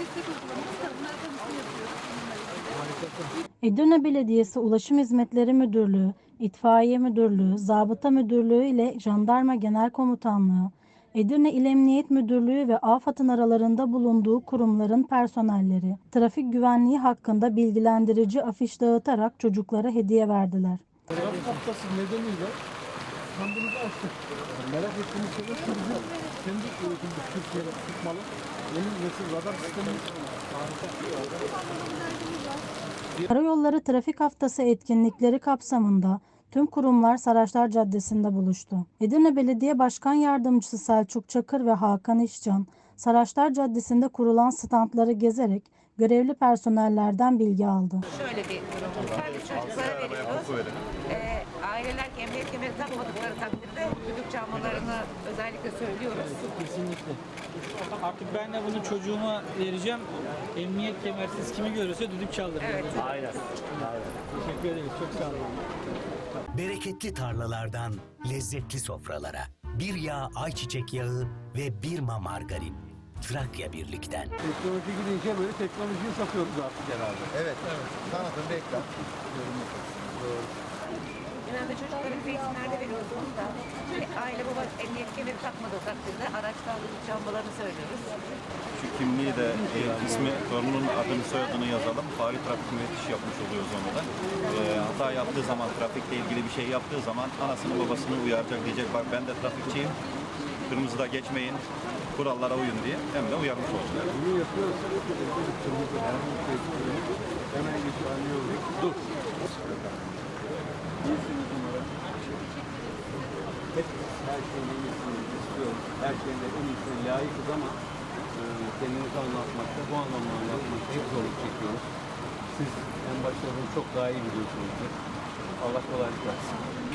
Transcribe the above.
destek da yapıyoruz. Edirne Belediyesi Ulaşım Hizmetleri Müdürlüğü, İtfaiye Müdürlüğü, Zabıta Müdürlüğü ile Jandarma Genel Komutanlığı, Edirne İl Emniyet Müdürlüğü ve AFAD'ın aralarında bulunduğu kurumların personelleri, trafik güvenliği hakkında bilgilendirici afiş dağıtarak çocuklara hediye verdiler. Trafik haftası nedeniyle standımızı açtık. Merak ettiğimiz şey şu kendi üretimimiz Türkiye'de tutmalı. Yeni nesil radar sistemimiz Karayolları Trafik Haftası etkinlikleri kapsamında tüm kurumlar Saraçlar Caddesi'nde buluştu. Edirne Belediye Başkan Yardımcısı Selçuk Çakır ve Hakan İşcan, Saraçlar Caddesi'nde kurulan standları gezerek görevli personellerden bilgi aldı. Şöyle bir var. Biz çocuklara veriyoruz. Ee, aileler emniyet kemeri takmadıkları takdirde düdük çalmalarını özellikle söylüyoruz. kesinlikle. Artık ben de bunu çocuğuma vereceğim. Emniyet kemersiz kimi görürse düdük çaldırır. Evet. Teşekkür ederiz. Çok sağ olun. Bereketli tarlalardan lezzetli sofralara. Bir yağ ayçiçek yağı ve Birma margarin. Trakya birlikten. Teknoloji gidince böyle teknolojiyi satıyoruz artık herhalde. Evet. Tanıtım, reklam. Genelde çocuklara biz eğitimlerde veriyoruz bunu da. Aile baba emniyet kemeri takmadığı takdirde araçtan düdük çalmalarını söylüyoruz. Şu kimliği de e, ismi, torunun adını soyadını yazalım. Faali trafik müfettiş yapmış oluyoruz onu da. E, hata yaptığı zaman, trafikle ilgili bir şey yaptığı zaman anasını babasını uyaracak diyecek. Bak ben de trafikçiyim. Kırmızıda geçmeyin. Kurallara uyun diye hem de uyarmış olacak. Bunu. Dur. Her şeyin en iyisini. Her şeyin layıkız ama e, kendimizi anlatmakta, bu anlamda anlatmakta hep zorluk çekiyoruz. Siz en başta çok daha iyi biliyorsunuzdur. Allah kolaylık versin.